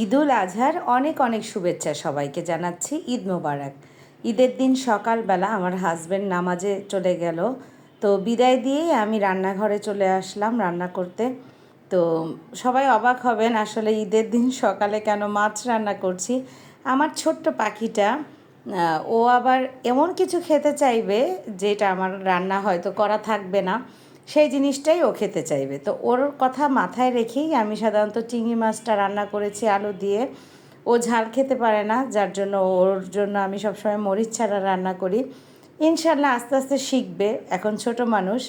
ঈদুল আজহার অনেক অনেক শুভেচ্ছা সবাইকে জানাচ্ছি। ঈদ মোবারক। ঈদের দিন সকালবেলা আমার হাজব্যান্ড নামাজে চলে গেল। তো বিদায় দিয়েই আমি রান্নাঘরে চলে আসলাম রান্না করতে। তো সবাই অবাক হবেন, আসলে ঈদের দিন সকালে কেন মাছ রান্না করছি? আমার ছোট্ট পাখিটা ও আবার এমন কিছু খেতে চাইবে, যেটা আমার রান্না হয়তো করা থাকবে না। সেই জিনিসটাই ও খেতে চাইবে। তো ওর কথা মাথায় রেখেই আমি সাধারণত চিংড়ি মাছটা রান্না করেছি আলু দিয়ে। ও ঝাল খেতে পারে না, যার জন্য ওর জন্য আমি সবসময় মরিচ ছাড়া রান্না করি। ইনশাল্লাহ আস্তে আস্তে শিখবে, এখন ছোট মানুষ।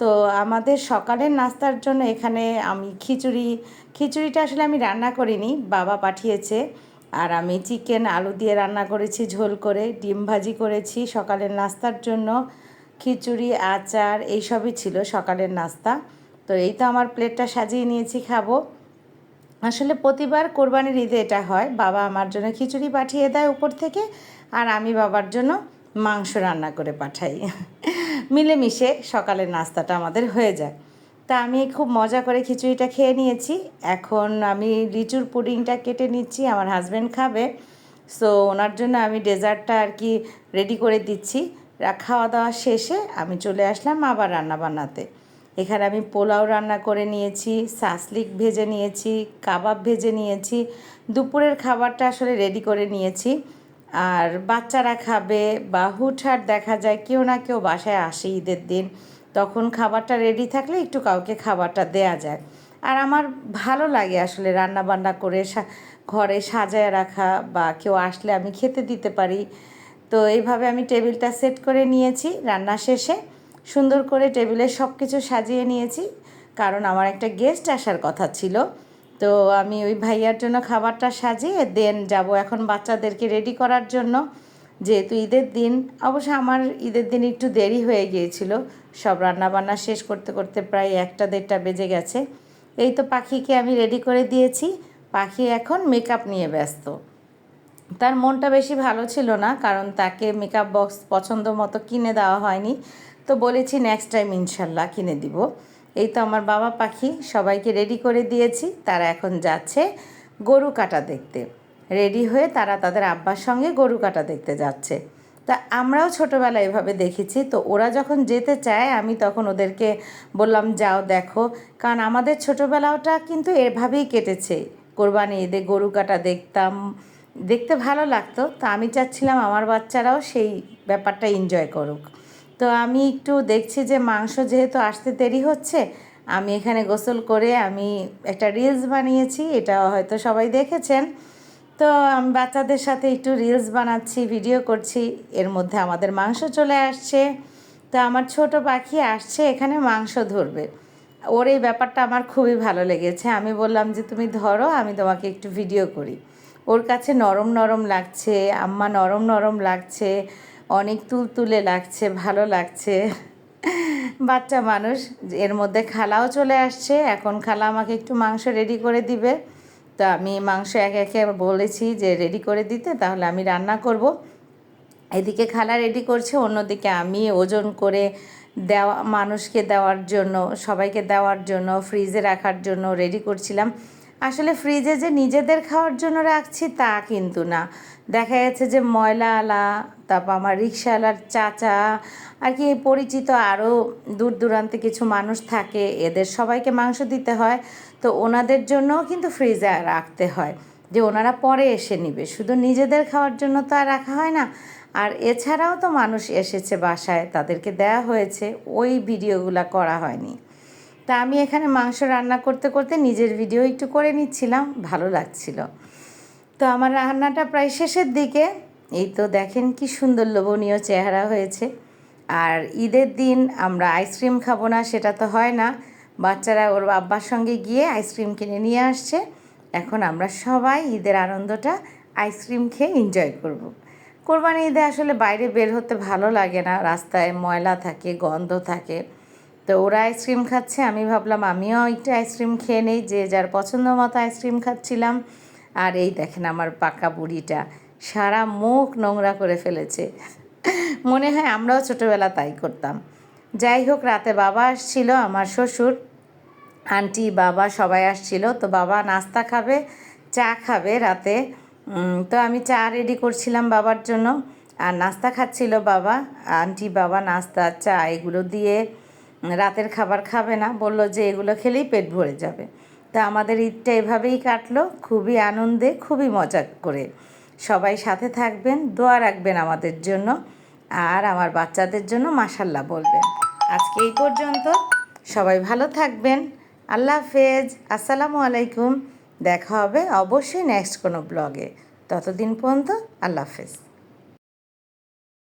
তো আমাদের সকালের নাস্তার জন্য এখানে আমি খিচুড়ি, খিচুড়িটা আসলে আমি রান্না করিনি, বাবা পাঠিয়েছে। আর আমি চিকেন, আলু দিয়ে রান্না করেছি, ঝোল করে, ডিম ভাজি করেছি সকালের নাস্তার জন্য। খিচুড়ি, আচার এইসবই ছিল সকালের নাস্তা। তো এই তো আমার প্লেটটা সাজিয়ে নিয়েছি, খাব। আসলে প্রতিবার কোরবানির ঈদে এটা হয়, বাবা আমার জন্য খিচুড়ি পাঠিয়ে দেয় উপর থেকে আর আমি বাবার জন্য মাংস রান্না করে পাঠাই। মিলেমিশে সকালের নাস্তাটা আমাদের হয়ে যায়। তা আমি খুব মজা করে খিচুড়িটা খেয়ে নিয়েছি। এখন আমি লিচুর পুডিংটা কেটে নিচ্ছি, আমার হাজব্যান্ড খাবে। সো ওনার জন্য আমি ডেজার্টটা আর কি রেডি করে দিচ্ছি। খাওয়া দাওয়া শেষে আমি চলে আসলাম আবার রান্না বান্নাতে এখানে আমি পোলাও রান্না করে নিয়েছি সাসলিক ভেজে নিয়েছি, কাবাব ভেজে নিয়েছি, দুপুরের খাবারটা আসলে রেডি করে নিয়েছি। আর বাচ্চারা খাবে বা হুটহাট দেখা যায় কেউ না কেউ বাসায় আসে ঈদের দিন, তখন খাবারটা রেডি থাকলে একটু কাউকে খাবারটা দেয়া যায়। আর আমার ভালো লাগে আসলে রান্না বান্না করে ঘরে সাজায় রাখা বা কেউ আসলে আমি খেতে দিতে পারি। তো এইভাবে আমি টেবিলটা সেট করে নিয়েছি রান্না শেষে। সুন্দর করে টেবিলে সব কিছু সাজিয়ে নিয়েছি, কারণ আমার একটা গেস্ট আসার কথা ছিল। তো আমি ওই ভাইয়ার জন্য খাবারটা সাজিয়ে দেন যাব এখন বাচ্চাদেরকে রেডি করার জন্য। যেহেতু ঈদের দিন, অবশ্য আমার ঈদের দিন একটু দেরি হয়ে গিয়েছিল। সব রান্না বান্না শেষ করতে করতে প্রায় একটা দেড়টা বেজে গেছে। এই তো পাখিকে আমি রেডি করে দিয়েছি। পাখি এখন মেকআপ নিয়ে ব্যস্ত। তার মনটা বেশি ভালো ছিল না, কারণ তাকে মেকআপ বক্স পছন্দ মতো কিনে দেওয়া হয়নি। তো বলেছি নেক্সট টাইম ইনশাল্লাহ কিনে দিব। এই তো আমার বাবা পাখি, সবাইকে রেডি করে দিয়েছি। তারা এখন যাচ্ছে গরু কাটা দেখতে। রেডি হয়ে তারা তাদের আব্বার সঙ্গে গরু কাটা দেখতে যাচ্ছে। তা আমরাও ছোটোবেলায় এভাবে দেখেছি। তো ওরা যখন যেতে চায়, আমি তখন ওদেরকে বললাম, যাও দেখো। কারণ আমাদের ছোটোবেলাটা কিন্তু এভাবেই কেটেছে। কোরবানি ঈদে গরু কাটা দেখতাম দেখতে ভালো লাগতো। তো আমি চাচ্ছিলাম আমার বাচ্চারাও সেই ব্যাপারটা এনজয় করুক। তো আমি একটু দেখছি যে মাংস যেহেতু আসতে দেরি হচ্ছে, আমি এখানে গোসল করে আমি একটা রিলস বানিয়েছি এটা হয়তো সবাই দেখেছেন। তো আমি, বাচ্চাদের সাথে একটু রিলস বানাচ্ছি ভিডিও করছি, এর মধ্যে আমাদের মাংস চলে আসছে। তো আমার ছোট পাখি আসছে, এখানে মাংস ধরবে। ওর এই ব্যাপারটা আমার খুবই ভালো লেগেছে। আমি বললাম যে, তুমি ধরো, আমি তোমাকে একটু ভিডিও করি। ওর কাছে নরম নরম লাগছে, আম্মা নরম নরম লাগছে, অনেক তুলতুলে লাগছে, ভালো লাগছে। বাচ্চা মানুষ, এর মধ্যে খালাও চলে আসছে, এখন খালা আমাকে একটু মাংস রেডি করে দিবে। তো আমি মাংস একে একে বলেছি যে রেডি করে দিতে, তাহলে আমি রান্না করব। এদিকে খালা রেডি করছে, অন্যদিকে আমি ওজন করে দেওয়া, মানুষকে দেওয়ার জন্য, সবাইকে দেওয়ার জন্য ফ্রিজে রাখার জন্য রেডি করছিলাম। আসলে ফ্রিজে যে নিজেদের খাওয়ার জন্য রাখছি তা কিন্তু না। দেখা গেছে যে ময়লাওয়ালা তারপর আমার রিক্সাওয়ালার চাচা আর কি পরিচিত আরও দূর দূরান্তে কিছু মানুষ থাকে, এদের সবাইকে মাংস দিতে হয়। তো ওনাদের জন্যও কিন্তু ফ্রিজে রাখতে হয়, যে ওনারা পরে এসে নিবে। শুধু নিজেদের খাওয়ার জন্য তো আর রাখা হয় না। আর এছাড়াও তো মানুষ এসেছে বাসায়, তাদেরকে দেয়া হয়েছে, ওই ভিডিওগুলো করা হয়নি। তা আমি এখানে মাংস রান্না করতে করতে নিজের ভিডিও একটু করে নিচ্ছিলাম, ভালো লাগছিল। তো আমার রান্নাটা প্রায় শেষের দিকে, এই তো দেখেন কি সুন্দর লোভনীয় চেহারা হয়েছে। আর ঈদের দিন আমরা আইসক্রিম খাব না, সেটা তো হয় না। বাচ্চারা ওর আব্বার সঙ্গে গিয়ে আইসক্রিম কিনে নিয়ে আসছে। এখন আমরা সবাই ঈদের আনন্দটা আইসক্রিম খেয়ে এনজয় করব। কোরবানি ঈদে আসলে বাইরে বের হতে ভালো লাগে না, রাস্তায় ময়লা থাকে, গন্ধ থাকে। তো ওরা আইসক্রিম খাচ্ছে, আমি ভাবলাম আমিও একটু আইসক্রিম খেয়ে নেই, যে যার পছন্দ মতো আইসক্রিম খাচ্ছিলাম। আর এই দেখেন আমার পাকা বুড়িটা, সারা মুখ নোংরা করে ফেলেছে। মনে হয় আমরাও ছোটোবেলা তাই করতাম। যাই হোক, রাতে বাবা আসছিল, আমার শ্বশুর, আন্টি, বাবা সবাই আসছিল, তো বাবা নাস্তা খাবে, চা খাবে রাতে। তো আমি চা রেডি করছিলাম বাবার জন্য। আর নাস্তা খাচ্ছিল বাবা, আন্টি, বাবা নাস্তা, চা, এগুলো দিয়ে রাতের খাবার খাবে না, বলল যে এগুলো খেলেই পেট ভরে যাবে। তা আমাদের ঈদটা এভাবেই কাটলো, খুবই আনন্দে, খুবই মজা করে। সবাই সাথে থাকবেন, দোয়া রাখবেন আমাদের জন্য, আর আমার বাচ্চাদের জন্য মাসাল্লাহ বলবেন। আজকে এই পর্যন্ত, সবাই ভালো থাকবেন, আল্লাহ হাফেজ, আসসালামু আলাইকুম, দেখা হবে অবশ্যই নেক্সট কোনো ব্লগে ততদিন পর্যন্ত আল্লাহ হাফেজ।